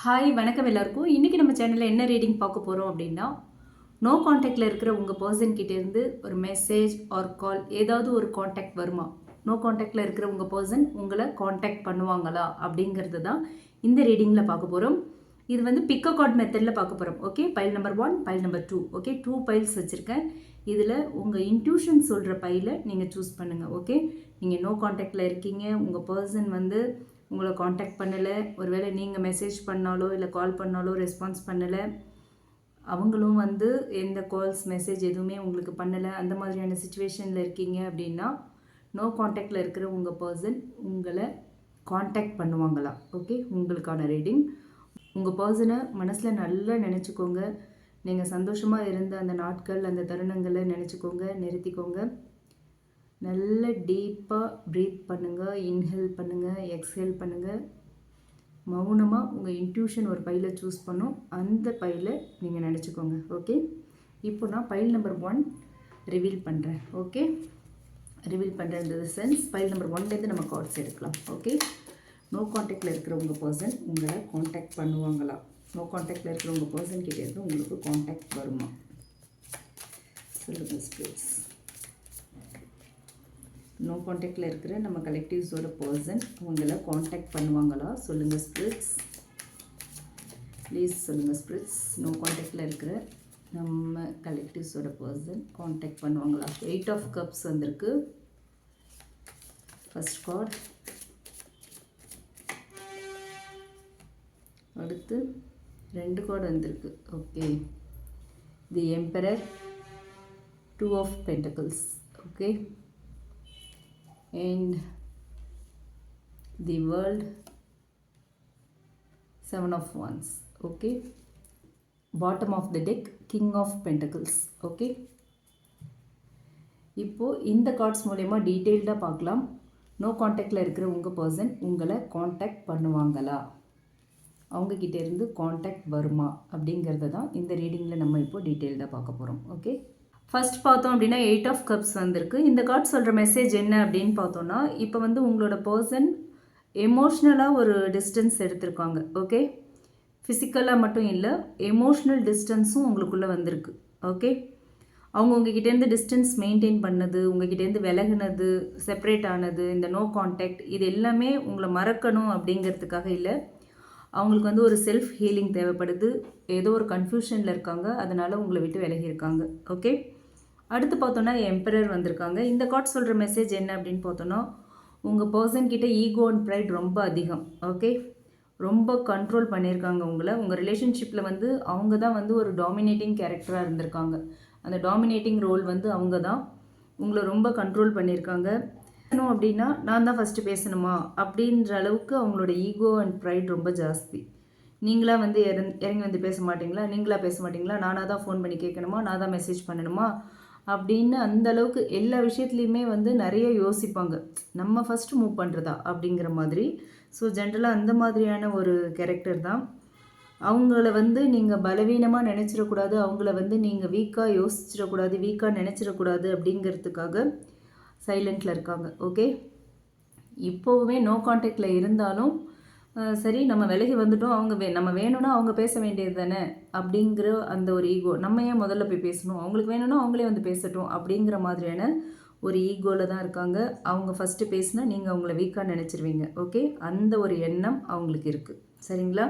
Hi வணக்கம் எல்லாருக்கும். இன்றைக்கி நம்ம சேனலில் என்ன ரீடிங் பார்க்க போகிறோம் அப்படின்னா நோ காண்டாக்டில் இருக்கிற உங்கள் பர்சன் ஒரு மெசேஜ் ஆர் கால் ஏதாவது ஒரு காண்டாக்ட் வருமா? நோ காண்டாக்டில் இருக்கிற உங்கள் பர்சன் உங்களை காண்டாக்ட் பண்ணுவாங்களா? அப்படிங்கிறது தான் இந்த ரீடிங்கில் பார்க்க போகிறோம் இது வந்து பிக்க கார்ட் மெத்தடில் பார்க்க போகிறோம் okay pile number one pile number two okay two piles வச்சுருக்கேன். இதில் உங்கள் இன்ட்யூஷன் சொல்கிற பையில் நீங்கள் சூஸ் பண்ணுங்கள் ஓகே நீங்கள் நோ காண்டாக்டில் இருக்கீங்க. உங்கள் பர்சன் வந்து உங்களை காண்டாக்ட் பண்ணலை. ஒருவேளை நீங்கள் மெசேஜ் பண்ணாலோ இல்லை கால் பண்ணாலோ ரெஸ்பான்ஸ் பண்ணலை. அவங்களும் வந்து எந்த கால்ஸ் மெசேஜ் எதுவுமே உங்களுக்கு பண்ணலை. அந்த மாதிரியான சுச்சுவேஷனில் இருக்கீங்க அப்படின்னா நோ காண்டாக்டில் இருக்கிற உங்கள் பர்சன் உங்களை காண்டாக்ட் பண்ணுவாங்களா? ஓகே உங்களுக்கான ரீடிங் உங்கள் பர்சனை மனசில் நல்லா நினச்சிக்கோங்க. நீங்கள் சந்தோஷமாக இருந்த அந்த நாட்கள் அந்த தருணங்களை நினச்சிக்கோங்க நிறுத்திக்கோங்க. நல்ல டீப்பாக ப்ரீத் பண்ணுங்கள் இன்ஹேல் பண்ணுங்கள் எக்ஸ்ஹேல் பண்ணுங்கள் மௌனமாக உங்கள் இன்ட்யூஷன் ஒரு பையில் சூஸ் பண்ணும். அந்த பையில் நீங்கள் நினச்சிக்கோங்க ஓகே இப்போ நான் பைல் நம்பர் ஒன் ரிவீல் பண்ணுறேன் ஓகே ரிவீல் பண்ணுறது சென்ஸ் பைல் நம்பர் ஒன்லேருந்து நம்ம கார்ட்ஸ் எடுக்கலாம் ஓகே நோ காண்டாக்டில் இருக்கிற உங்கள் பர்சன் உங்களை காண்டாக்ட் பண்ணுவாங்களா? நோ காண்டாக்டில் இருக்கிற உங்கள் பர்சன் கிட்டே இருந்து உங்களுக்கு காண்டாக்ட் வருமா? சொல்லுங்கள் ஸ்பேஸ் நோ காண்டாக்டில் இருக்கிற நம்ம கலெக்டிவ்ஸோட பர்சன் உங்களை காண்டாக்ட் பண்ணுவாங்களா? சொல்லுங்கள் ஸ்பிரிட்ஸ் ப்ளீஸ் சொல்லுங்கள் ஸ்பிரிட்ஸ் நோ காண்டாக்டில் இருக்கிற நம்ம கலெக்டிவ்ஸோட பர்சன் காண்டாக்ட் பண்ணுவாங்களா? எயிட் ஆஃப் கப்ஸ் வந்திருக்கு. ஃபஸ்ட் கார்ட் அடுத்து ரெண்டு கார்டு வந்திருக்கு. Okay the emperor two of pentacles okay and the world seven of wands okay? Bottom of the deck king of pentacles okay? இப்போ இந்த கார்ட்ஸ் மூலயமா டீட்டெயில்டாக பார்க்கலாம். நோ காண்டாக்டில் இருக்கிற உங்கள் பர்சன் உங்களை காண்டாக்ட் பண்ணுவாங்களா? அவங்கக்கிட்டேருந்து காண்டாக்ட் வருமா? அப்படிங்கிறத தான் இந்த ரீடிங்கில் நம்ம இப்போ டீட்டெயில்டாக பார்க்க போகிறோம் ஓகே ஃபஸ்ட் பார்த்தோம் அப்படின்னா எயிட் ஆஃப் கப்ஸ் வந்திருக்கு. இந்த கார்டு சொல்கிற மெசேஜ் என்ன அப்படின்னு பார்த்தோன்னா இப்போ வந்து உங்களோட பர்சன் எமோஷ்னலாக ஒரு டிஸ்டன்ஸ் எடுத்திருக்காங்க. ஓகே ஃபிசிக்கலாக மட்டும் இல்லை எமோஷ்னல் டிஸ்டன்ஸும் உங்களுக்குள்ளே வந்திருக்கு. ஓகே அவங்க உங்ககிட்டேருந்து டிஸ்டன்ஸ் மெயின்டைன் பண்ணது உங்ககிட்டேருந்து விலகுனது செப்பரேட் ஆனது இந்த நோ காண்டாக்ட் இது எல்லாமே உங்களை மறக்கணும் அப்படிங்கிறதுக்காக இல்லை. அவங்களுக்கு வந்து ஒரு செல்ஃப் ஹீலிங் தேவைப்படுது. ஏதோ ஒரு கன்ஃபியூஷனில் இருக்காங்க. அதனால் உங்களை விட்டு விலகியிருக்காங்க ஓகே அடுத்து பார்த்தோன்னா எம்பரர் வந்திருக்காங்க. இந்த கார்ட் சொல்கிற மெசேஜ் என்ன அப்படின்னு பார்த்தோன்னா உங்கள் பர்சன்கிட்ட ஈகோ அண்ட் ப்ரைட் ரொம்ப அதிகம் ஓகே ரொம்ப கண்ட்ரோல் பண்ணியிருக்காங்க உங்களை. உங்கள் ரிலேஷன்ஷிப்பில் வந்து அவங்க தான் வந்து ஒரு டாமினேட்டிங் கேரக்டராக இருந்திருக்காங்க. அந்த டாமினேட்டிங் ரோல் வந்து அவங்க தான் உங்களை ரொம்ப கண்ட்ரோல் பண்ணியிருக்காங்க. பேசணும் அப்படின்னா நான் தான் ஃபஸ்ட்டு பேசணுமா? அப்படின்ற அளவுக்கு அவங்களோட ஈகோ அண்ட் ப்ரைட் ரொம்ப ஜாஸ்தி. நீங்களாக வந்து இறங் இறங்கி வந்து பேச மாட்டிங்களா? நீங்களாக பேச மாட்டிங்களா? நானாக தான் ஃபோன் பண்ணி கேட்கணுமா? நான் தான் மெசேஜ் பண்ணணுமா? அப்படின்னு அந்த அளவுக்கு எல்லா விஷயத்துலையுமே வந்து நிறைய யோசிப்பாங்க. நம்ம ஃபஸ்ட்டு மூவ் பண்ணுறதா அப்படிங்கிற மாதிரி. ஸோ ஜென்ரலாக அந்த மாதிரியான ஒரு கேரக்டர் தான். அவங்கள வந்து நீங்கள் பலவீனமாக நினச்சிடக்கூடாது. அவங்கள வந்து நீங்கள் வீக்காக யோசிச்சிடக்கூடாது. வீக்காக நினச்சிடக்கூடாது அப்படிங்கிறதுக்காக சைலண்டில் இருக்காங்க. ஓகே இப்போவுமே நோ காண்டாக்டில் இருந்தாலும் சரி நம்ம விலகி வந்துட்டோம். அவங்க வே நம்ம வேணும்னா அவங்க பேச வேண்டியது தானே? அப்படிங்கிற அந்த ஒரு ஈகோ நம்ம ஏன் முதல்ல போய் பேசணும்? அவங்களுக்கு வேணும்னா அவங்களே வந்து பேசட்டும் அப்படிங்கிற மாதிரியான ஒரு ஈகோவில் தான் இருக்காங்க. அவங்க ஃபஸ்ட்டு பேசினா நீங்கள் அவங்கள வீக்காக நினச்சிருவீங்க. ஓகே அந்த ஒரு எண்ணம் அவங்களுக்கு இருக்குது சரிங்களா?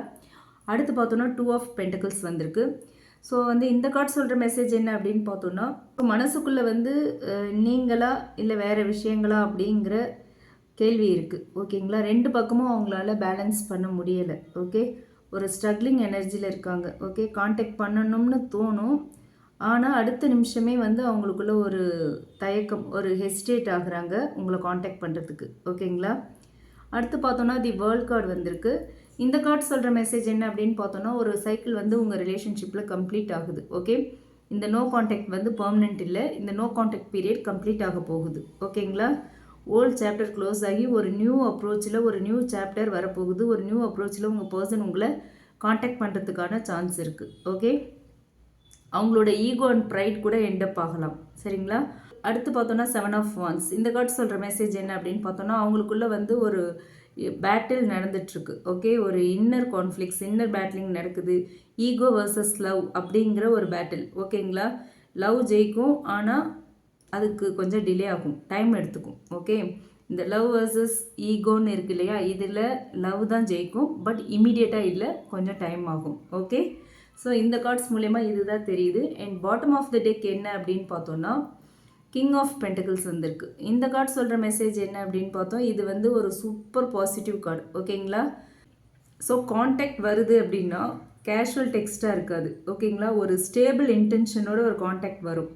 அடுத்து பார்த்தோன்னா டூ ஆஃப் பென்டக்கிள்ஸ் வந்திருக்கு. ஸோ வந்து இந்த கார்டு சொல்கிற மெசேஜ் என்ன அப்படின்னு பார்த்தோன்னா இப்போ மனசுக்குள்ளே வந்து நீங்களா இல்லை வேறு விஷயங்களா அப்படிங்கிற கேள்வி இருக்குது ஓகேங்களா ரெண்டு பக்கமும் அவங்களால பேலன்ஸ் பண்ண முடியலை. ஓகே ஒரு ஸ்ட்ரகிளிங் எனர்ஜியில் இருக்காங்க. ஓகே காண்டாக்ட் பண்ணணும்னு தோணும். ஆனால் அடுத்த நிமிஷமே வந்து அவங்களுக்குள்ள ஒரு தயக்கம் ஒரு ஹெசிடேட் ஆகுறாங்க உங்களை காண்டாக்ட் பண்ணுறதுக்கு ஓகேங்களா அடுத்து பார்த்தோன்னா தி வேர்ல்ட் கார்டு வந்திருக்கு. இந்த கார்டு சொல்கிற மெசேஜ் என்ன அப்படின்னு பார்த்தோன்னா ஒரு சைக்கிள் வந்து உங்கள் ரிலேஷன்ஷிப்பில் கம்ப்ளீட் ஆகுது. ஓகே இந்த நோ காண்டாக்ட் வந்து பர்மனெண்ட் இல்லை. இந்த நோ காண்டாக்ட் பீரியட் கம்ப்ளீட் ஆக போகுது. ஓகேங்களா ஓல்ட் சாப்டர் க்ளோஸ் ஆகி ஒரு நியூ அப்ரோச்சில் ஒரு நியூ சாப்டர் வரப்போகுது. ஒரு நியூ அப்ரோச்சில் உங்கள் பர்சன் உங்களை காண்டாக்ட் பண்ணுறதுக்கான சான்ஸ் இருக்குது ஓகே அவங்களோட ஈகோ அண்ட் ப்ரைட் கூட எண்டப் ஆகலாம். சரிங்களா? அடுத்து பார்த்தோன்னா செவன் ஆஃப் ஒன்ஸ் இந்த கார்டு சொல்கிற மெசேஜ் என்ன அப்படின்னு பார்த்தோன்னா அவங்களுக்குள்ளே வந்து ஒரு பேட்டில் நடந்துட்டுருக்கு. ஓகே ஒரு இன்னர் கான்ஃப்ளிக்ஸ் இன்னர் பேட்டிலிங் நடக்குது. ஈகோ வர்சஸ் லவ் அப்படிங்கிற ஒரு பேட்டில் ஓகேங்களா லவ் ஜெயிக்கும் ஆனால் அதுக்கு கொஞ்சம் டிலே ஆகும். டைம் எடுத்துக்கும். ஓகே இந்த லவ் வர்சஸ் ஈகோன்னு இருக்கு இல்லையா? இதில் லவ் தான் ஜெயிக்கும். பட் இமீடியட்டாக இல்லை கொஞ்சம் டைம் ஆகும். ஓகே ஸோ இந்த கார்ட்ஸ் மூலயமா இதுதான் தெரியுது. And bottom of the deck என்ன அப்படின்னு பார்த்தோன்னா கிங் ஆஃப் பென்டகிள்ஸ் வந்திருக்கு. இந்த கார்டு சொல்கிற மெசேஜ் என்ன அப்படின்னு பார்த்தோம். இது வந்து ஒரு சூப்பர் பாசிட்டிவ் கார்டு ஓகேங்களா ஸோ காண்டாக்ட் வருது அப்படின்னா கேஷுவல் டெக்ஸ்ட்டாக இருக்காது. ஓகேங்களா ஒரு ஸ்டேபிள் இன்டென்ஷனோட ஒரு காண்டாக்ட் வரும்.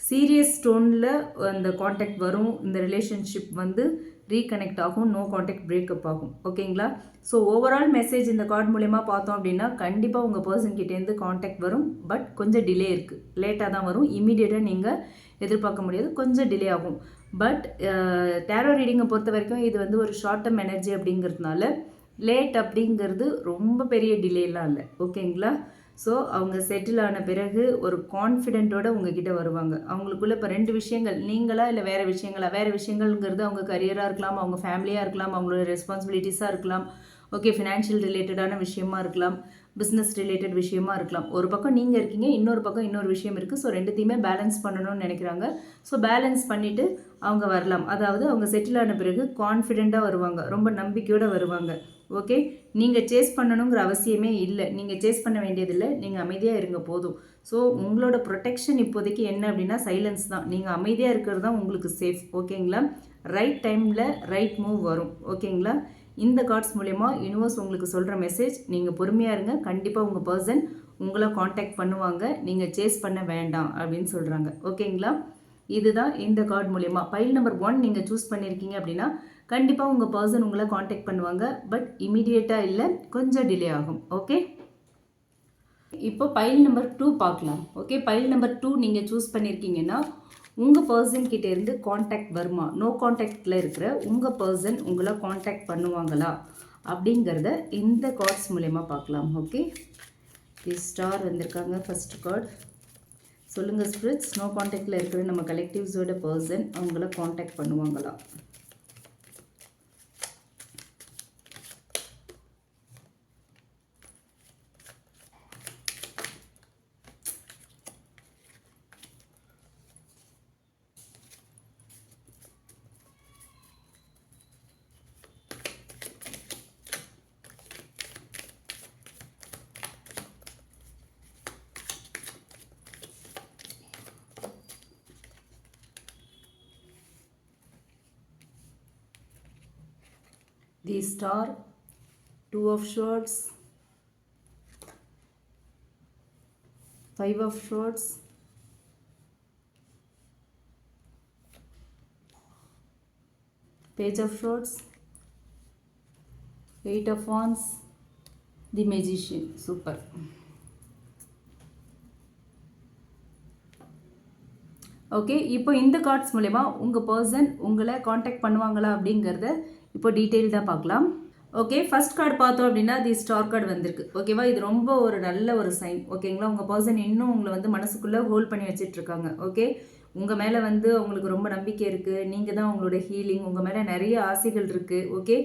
சீரியஸ் ஸ்டோனில் அந்த காண்டாக்ட் வரும் இந்த ரிலேஷன்ஷிப் வந்து ரீகனெக்ட் ஆகும் நோ காண்டாக்ட் பிரேக்கப் ஆகும். ஓகேங்களா? ஸோ ஓவரால் மெசேஜ் இந்த கார்டு மூலயமா பார்த்தோம் அப்படின்னா கண்டிப்பாக உங்கள் பர்சன் கிட்டேருந்து காண்டாக்ட் வரும் பட் கொஞ்சம் டிலே இருக்குது லேட்டாக தான் வரும். இமீடியட்டாக நீங்கள் எதிர்பார்க்க முடியாது. கொஞ்சம் டிலே ஆகும். பட் டேரோ ரீடிங்கை பொறுத்த வரைக்கும் இது வந்து ஒரு ஷார்ட் டேர்ம் எனர்ஜி அப்படிங்கிறதுனால லேட் அப்படிங்கிறது ரொம்ப பெரிய டிலேலாம் இல்லை. ஓகேங்களா? ஸோ அவங்க செட்டில் ஆன பிறகு ஒரு கான்ஃபிடென்ட்டோட உங்ககிட்ட வருவாங்க. அவங்களுக்குள்ள இப்போ ரெண்டு விஷயங்கள் நீங்களா இல்லை வேறு விஷயங்களா? வேறு விஷயங்கள்ங்கிறது அவங்க கரியராக இருக்கலாம் அவங்க ஃபேமிலியாக இருக்கலாம் அவங்களோட ரெஸ்பான்சிபிலிட்டிஸாக இருக்கலாம். ஓகே ஃபினான்ஷியல் ரிலேட்டடான விஷயமா இருக்கலாம் பிஸ்னஸ் ரிலேட்டட் விஷயமா இருக்கலாம். ஒரு பக்கம் நீங்கள் இருக்கீங்க இன்னொரு பக்கம் இன்னொரு விஷயம் இருக்குது ஸோ ரெண்டுத்தையுமே பேலன்ஸ் பண்ணணும்னு நினைக்கிறாங்க. ஸோ பேலன்ஸ் பண்ணிவிட்டு அவங்க வரலாம். அதாவது அவங்க செட்டில் ஆன பிறகு கான்ஃபிடெண்ட்டாக வருவாங்க. ரொம்ப நம்பிக்கையோடு வருவாங்க. ஓகே? நீங்கள் சேஸ் பண்ணணுங்கிற அவசியமே இல்லை. நீங்கள் சேஸ் பண்ண வேண்டியதில்லை. நீங்கள் அமைதியாக இருங்க போதும். ஸோ உங்களோட ப்ரொடெக்ஷன் இப்போதைக்கு என்ன அப்படின்னா சைலன்ஸ் தான். நீங்கள் அமைதியாக இருக்கிறது தான் உங்களுக்கு சேஃப் ஓகேங்களா? ரைட் டைமில் ரைட் மூவ் வரும். ஓகேங்களா? இந்த கார்ட்ஸ் மூலயமா யூனிவர்ஸ் உங்களுக்கு சொல்கிற மெசேஜ் நீங்கள் பொறுமையாக இருங்க. கண்டிப்பாக உங்கள் பர்சன் உங்களை காண்டாக்ட் பண்ணுவாங்க. நீங்கள் சேஸ் பண்ண வேண்டாம் அப்படின்னு சொல்கிறாங்க ஓகேங்களா? இதுதான் இந்த கார்டு மூலயமா. பைல் நம்பர் ஒன் நீங்கள் சூஸ் பண்ணியிருக்கீங்க அப்படின்னா கண்டிப்பாக உங்கள் பர்சன் உங்களை காண்டாக்ட் பண்ணுவாங்க. பட் இமீடியட்டாக இல்லை கொஞ்சம் டிலே ஆகும். ஓகே இப்போ பைல் நம்பர் டூ பார்க்கலாம். ஓகே பைல் நம்பர் டூ நீங்கள் சூஸ் பண்ணியிருக்கீங்கன்னா உங்கள் பர்சன் கிட்டேருந்து காண்டாக்ட் வருமா? நோ காண்டாக்டில் இருக்கிற உங்கள் பர்சன் உங்களை காண்டாக்ட் பண்ணுவாங்களா? அப்படிங்கிறத இந்த கார்ட்ஸ் மூலயமா பார்க்கலாம். ஓகே ஸ்டார் வந்திருக்காங்க ஃபஸ்ட் கார்டு சொல்லுங்கள் ஸ்பிரிட்ஸ் நோ காண்டாக்டில் இருக்கிற நம்ம கலெக்டிவ்ஸோட பர்சன் அவங்கள காண்டாக்ட் பண்ணுவாங்களா? The star two of swords five of swords page of swords eight of wands the magician super okay இப்போ இந்த கார்ட்ஸ் மூலயமா உங்கள் பர்சன் உங்களை காண்டாக்ட் பண்ணுவாங்களா அப்படிங்கிறத இப்போ டீட்டெயில்டாக பார்க்கலாம். ஓகே ஃபஸ்ட் கார்டு பார்த்தோம் அப்படின்னா தி ஸ்டார் கார்டு வந்திருக்கு. ஓகேவா இது ரொம்ப ஒரு நல்ல ஒரு சைன் ஓகேங்களா உங்கள் பர்சன் இன்னும் உங்களை வந்து மனசுக்குள்ளே ஹோல்ட் பண்ணி வச்சிட்ருக்காங்க ஓகே உங்கள் மேலே வந்து அவங்களுக்கு ரொம்ப நம்பிக்கை இருக்குது நீங்கள் தான் உங்களோட ஹீலிங் உங்கள் மேலே நிறைய ஆசைகள் இருக்குது ஓகே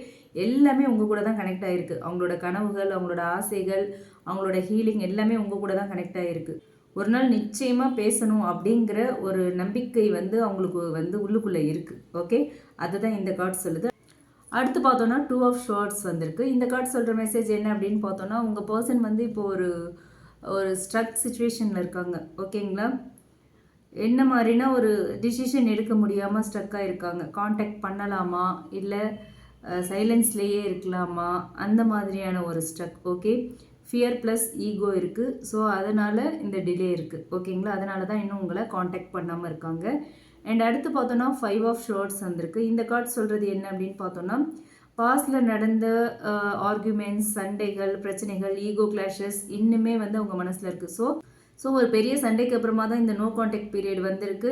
எல்லாமே உங்கள் கூட தான் கனெக்ட் ஆகிருக்கு அவங்களோட கனவுகள் அவங்களோட ஆசைகள் அவங்களோட ஹீலிங் எல்லாமே உங்கள் கூட தான் கனெக்ட் ஆகிருக்கு ஒரு நாள் நிச்சயமாக பேசணும் அப்படிங்கிற ஒரு நம்பிக்கை வந்து அவங்களுக்கு வந்து உள்ளுக்குள்ளே இருக்குது ஓகே அதுதான் இந்த கார்டு சொல்லுது. அடுத்து பார்த்தோன்னா டூ ஆஃப் ஷார்ட்ஸ் வந்திருக்கு. இந்த கார்டு சொல்கிற மெசேஜ் என்ன அப்படின்னு பார்த்தோன்னா உங்கள் பர்சன் வந்து இப்போ ஒரு ஒரு ஸ்ட்ரக் சுச்சுவேஷனில் இருக்காங்க. ஓகேங்களா என்ன மாதிரினா ஒரு டிசிஷன் எடுக்க முடியாமல் ஸ்ட்ரக்காக இருக்காங்க காண்டாக்ட் பண்ணலாமா? இல்லை சைலன்ஸ்லேயே இருக்கலாமா? அந்த மாதிரியான ஒரு struck okay fear plus ego இருக்குது ஸோ அதனால் இந்த டிலே இருக்குது ஓகேங்களா அதனால தான் இன்னும் உங்களை காண்டாக்ட் பண்ணாமல் இருக்காங்க. அண்ட் அடுத்து பார்த்தோன்னா ஃபைவ் ஆஃப் ஷோர்ட்ஸ் வந்திருக்கு. இந்த கார்டு சொல்கிறது என்ன அப்படின்னு பார்த்தோன்னா பாஸ்டில் நடந்த ஆர்குமெண்ட்ஸ் சண்டைகள் பிரச்சனைகள் ஈகோ கிளாஷஸ் இன்னுமே வந்து அவங்க மனசில் இருக்குது ஸோ ஸோ ஒரு பெரிய சண்டைக்கு அப்புறமா தான் இந்த நோ காண்டாக்ட் பீரியட் வந்திருக்கு.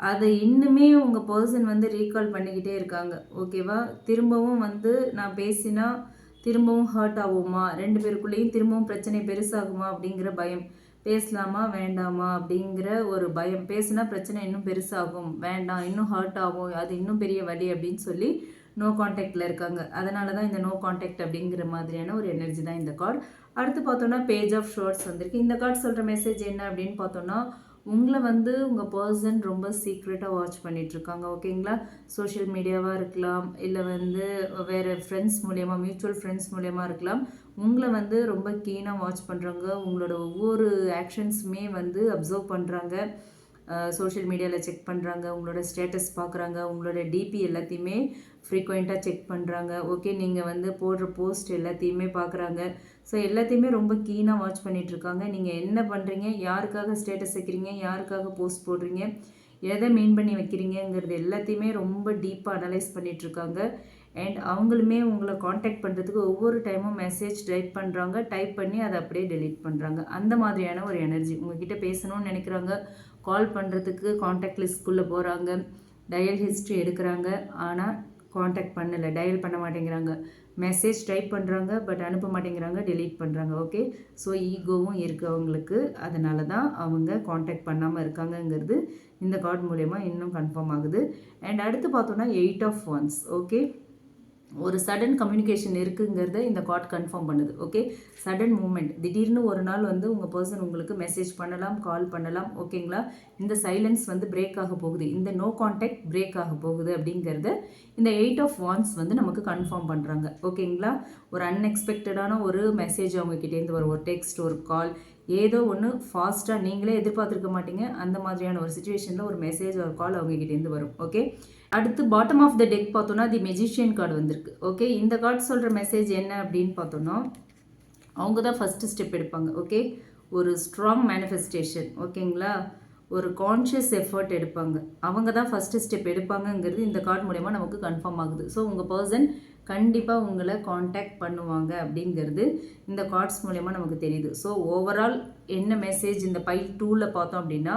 அதை இன்னுமே உங்கள் பர்சன் வந்து ரீகால் பண்ணிக்கிட்டே இருக்காங்க. ஓகேவா திரும்பவும் வந்து நான் பேசினா திரும்பவும் ஹர்ட் ஆகுமா? ரெண்டு பேருக்குள்ளேயும் திரும்பவும் பிரச்சனை பெருசாகுமா? அப்படிங்கிற பயம். பேசலாமா வேண்டாமா அப்படிங்கிற ஒரு பயம். பேசுனா பிரச்சனை இன்னும் பெருசாகும். வேண்டாம் இன்னும் ஹர்ட் ஆகும். அது இன்னும் பெரிய வழி அப்படின்னு சொல்லி நோ காண்டாக்டில் இருக்காங்க. அதனால தான் இந்த நோ காண்டாக்ட் அப்படிங்கிற மாதிரியான ஒரு எனர்ஜி தான் இந்த கார்டு அடுத்து பார்த்தோன்னா பேஜ் ஆஃப் ஷோர்ட்ஸ் வந்திருக்கு. இந்த கார்டு சொல்கிற மெசேஜ் என்ன அப்படின்னு பார்த்தோன்னா உங்களை வந்து உங்கள் பர்சன் ரொம்ப சீக்ரெட்டாக வாட்ச் பண்ணிகிட்ருக்காங்க ஓகேங்களா சோஷியல் மீடியாவாக இருக்கலாம். இல்லை வந்து வேறு ஃப்ரெண்ட்ஸ் மூலயமா மியூச்சுவல் ஃப்ரெண்ட்ஸ் மூலயமா இருக்கலாம். உங்களை வந்து ரொம்ப கீனாக வாட்ச் பண்ணுறாங்க உங்களோட ஒவ்வொரு ஆக்ஷன்ஸுமே வந்து அப்சர்வ் பண்ணுறாங்க சோஷியல் மீடியாவில் செக் பண்ணுறாங்க உங்களோட ஸ்டேட்டஸ் பார்க்குறாங்க உங்களோட டிபி எல்லாத்தையுமே ஃப்ரீக்வெண்ட்டாக செக் பண்ணுறாங்க ஓகே நீங்கள் வந்து போடுற போஸ்ட் எல்லாத்தையுமே பார்க்குறாங்க ஸோ எல்லாத்தையுமே ரொம்ப கீனாக வாட்ச் பண்ணிகிட்ருக்காங்க நீங்கள் என்ன பண்ணுறீங்க யாருக்காக ஸ்டேட்டஸ் வைக்கிறீங்க? யாருக்காக போஸ்ட் போடுறீங்க? எதை மெயின் பண்ணி வைக்கிறீங்கிறது எல்லாத்தையுமே ரொம்ப டீப்பாக அனலைஸ் பண்ணிகிட்ருக்காங்க அண்ட் அவங்களுமே உங்களை காண்டாக்ட் பண்ணுறதுக்கு ஒவ்வொரு டைமும் மெசேஜ் டைப் பண்ணுறாங்க டைப் பண்ணி அதை அப்படியே டெலீட் பண்ணுறாங்க அந்த மாதிரியான ஒரு எனர்ஜி உங்ககிட்ட பேசணும்னு நினைக்கிறாங்க கால் பண்ணுறதுக்கு காண்டாக்ட் லிஸ்ட்குள்ளே போகிறாங்க டயல் ஹிஸ்ட்ரி எடுக்கிறாங்க. ஆனால் காண்டாக்ட் பண்ணலை. டயல் பண்ண மாட்டேங்கிறாங்க. மெசேஜ் டைப் பண்ணுறாங்க பட் அனுப்ப மாட்டேங்கிறாங்க. டெலீட் பண்ணுறாங்க ஓகே ஸோ ஈகோவும் இருக்குது அவங்களுக்கு. அதனால தான் அவங்க காண்டாக்ட் பண்ணாமல் இருக்காங்கங்கிறது இந்த கார்டு மூலயமா இன்னும் கன்ஃபார்ம் ஆகுது. அண்ட் அடுத்து பார்த்தோன்னா எயிட் ஆஃப் ஒன்ஸ் ஓகே ஒரு சடன் கம்யூனிகேஷன் இருக்குங்கிறத இந்த கார்ட் கன்ஃபார்ம் பண்ணுது. ஓகே சடன் மூமெண்ட் திடீர்னு ஒரு நாள் வந்து உங்கள் பர்சன் உங்களுக்கு மெசேஜ் பண்ணலாம் கால் பண்ணலாம் ஓகேங்களா இந்த சைலன்ஸ் வந்து பிரேக் ஆக போகுது. இந்த நோ கான்டாக்ட் பிரேக் ஆக போகுது அப்படிங்கிறத இந்த எயிட் ஆஃப் வான்ஸ் வந்து நமக்கு கன்ஃபார்ம் பண்ணுறாங்க ஓகேங்களா ஒரு அன்எக்ஸ்பெக்டடான ஒரு மெசேஜ் அவங்கக்கிட்டேருந்து வரும். ஒரு டெக்ஸ்ட் ஒரு கால் ஏதோ ஒன்று ஃபாஸ்ட்டாக நீங்களே எதிர்பார்த்துருக்க மாட்டீங்க. அந்த மாதிரியான ஒரு சுச்சுவேஷனில் ஒரு மெசேஜ் ஒரு கால் அவங்ககிட்டேருந்து வரும். ஓகே அடுத்து பாட்டம் ஆஃப் த டெக் பார்த்தோன்னா தி மெஜிஷியன் கார்டு வந்திருக்கு. ஓகே இந்த கார்டு சொல்கிற மெசேஜ் என்ன அப்படின்னு பார்த்தோன்னா அவங்க தான் ஃபஸ்ட்டு ஸ்டெப் எடுப்பாங்க. ஓகே ஒரு ஸ்ட்ராங் மேனிஃபெஸ்டேஷன் ஓகேங்களா ஒரு கான்ஷியஸ் எஃபர்ட் எடுப்பாங்க. அவங்க தான் ஃபஸ்ட்டு ஸ்டெப் எடுப்பாங்கங்கிறது இந்த கார்டு மூலயமா நமக்கு கன்ஃபார்ம் ஆகுது. ஸோ உங்கள் பர்சன் கண்டிப்பாக உங்களை காண்டாக்ட் பண்ணுவாங்க அப்படிங்கிறது இந்த கார்ட்ஸ் மூலயமா நமக்கு தெரியுது. ஸோ ஓவரால் என்ன மெசேஜ் இந்த பைல் டூவில் பார்த்தோம் அப்படின்னா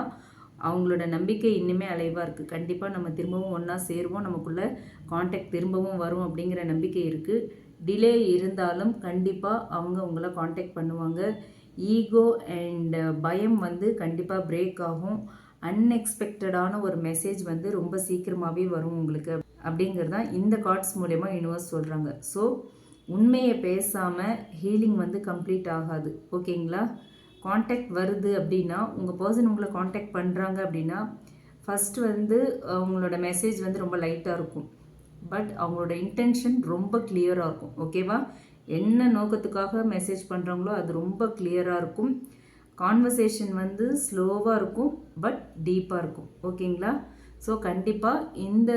அவங்களோட நம்பிக்கை இன்னுமே அலைவாக இருக்குது கண்டிப்பாக நம்ம திரும்பவும் ஒன்றா சேருவோம். நமக்குள்ளே காண்டாக்ட் திரும்பவும் வரும் அப்படிங்கிற நம்பிக்கை இருக்குது டிலே இருந்தாலும் கண்டிப்பாக அவங்க உங்களை காண்டாக்ட் பண்ணுவாங்க. ஈகோ அண்ட் பயம் வந்து கண்டிப்பாக பிரேக் ஆகும். அன்எக்ஸ்பெக்டடான ஒரு மெசேஜ் வந்து ரொம்ப சீக்கிரமாகவே வரும் உங்களுக்கு. அப்படிங்கிறது தான் இந்த கார்ட்ஸ் மூலயமா யூனிவர்ஸ் சொல்கிறாங்க ஸோ உண்மையை பேசாமல் ஹீலிங் வந்து கம்ப்ளீட் ஆகாது. ஓகேங்களா? காண்டாக்ட் வருது அப்படின்னா உங்கள் பர்சன் உங்களை காண்டாக்ட் பண்ணுறாங்க அப்படின்னா ஃபஸ்ட்டு வந்து அவங்களோட மெசேஜ் வந்து ரொம்ப லைட்டாக இருக்கும். பட் அவங்களோட இன்டென்ஷன் ரொம்ப கிளியராக இருக்கும். ஓகேவா? என்ன நோக்கத்துக்காக மெசேஜ் பண்ணுறாங்களோ அது ரொம்ப கிளியராக இருக்கும். கான்வர்சேஷன் வந்து ஸ்லோவாக இருக்கும் பட் டீப்பாக இருக்கும். ஓகேங்களா? ஸோ கண்டிப்பாக இந்த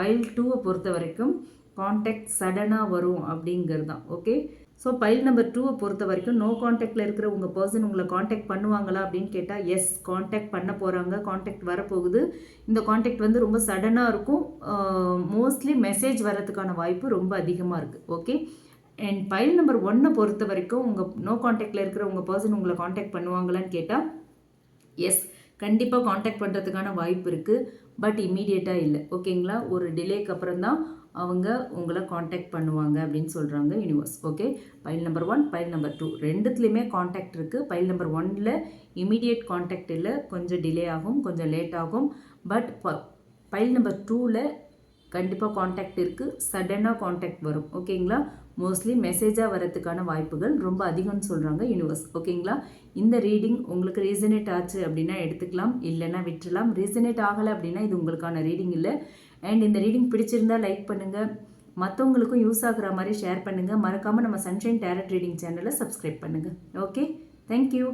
பைல் டூவை பொறுத்த வரைக்கும் காண்டாக்ட் சடனாக வரும் அப்படிங்கிறது தான். ஓகே ஸோ பைல் நம்பர் டூவை பொறுத்த வரைக்கும் நோ காண்டாக்டில் இருக்கிற உங்கள் பர்சன் உங்களை காண்டாக்ட் பண்ணுவாங்களா அப்படின்னு கேட்டால் எஸ் காண்டாக்ட் பண்ண போகிறாங்க காண்டாக்ட் வரப்போகுது. இந்த காண்டாக்ட் வந்து ரொம்ப சடனாக இருக்கும். மோஸ்ட்லி மெசேஜ் வரதுக்கான வாய்ப்பு ரொம்ப அதிகமாக இருக்குது ஓகே அண்ட் பைல் நம்பர் ஒன்னை பொறுத்த வரைக்கும் உங்கள் நோ காண்டாக்டில் இருக்கிற உங்கள் பர்சன் உங்களை காண்டாக்ட் பண்ணுவாங்களான்னு கேட்டால் எஸ் கண்டிப்பாக காண்டாக்ட் பண்ணுறதுக்கான வாய்ப்பு இருக்குது பட் இமீடியட்டாக இல்லை. ஓகேங்களா ஒரு டிலேக்கு அப்புறம் தான் அவங்க உங்களை காண்டாக்ட் பண்ணுவாங்க அப்படின்னு சொல்கிறாங்க universe okay pile number one pile number two ரெண்டுத்துலேயுமே contact இருக்குது பைல் நம்பர் ஒனில் இமீடியட் காண்டாக்ட் இல்லை. கொஞ்சம் டிலே ஆகும் கொஞ்சம் லேட் ஆகும். பட் பைல் நம்பர் டூவில் கண்டிப்பாக காண்டாக்ட் இருக்குது சடனாக காண்டாக்ட் வரும். ஓகேங்களா மோஸ்ட்லி மெசேஜாக வரதுக்கான வாய்ப்புகள் ரொம்ப அதிகம்னு சொல்கிறாங்க யூனிவர்ஸ் ஓகேங்களா இந்த ரீடிங் உங்களுக்கு ரீசனேட் ஆச்சு அப்படின்னா எடுத்துக்கலாம். இல்லைன்னா விட்டுலாம் ரீசனேட் ஆகலை அப்படின்னா இது உங்களுக்கான ரீடிங் இல்லை. அண்ட் இந்த ரீடிங் பிடிச்சிருந்தா லைக் பண்ணுங்கள் மற்றவங்களுக்கும் யூஸ் ஆகுற மாதிரி ஷேர் பண்ணுங்கள் மறக்காமல் நம்ம சன்ஷைன் டேரட் ரீடிங் சேனலை சப்ஸ்கிரைப் பண்ணுங்கள் ஓகே தேங்க்யூ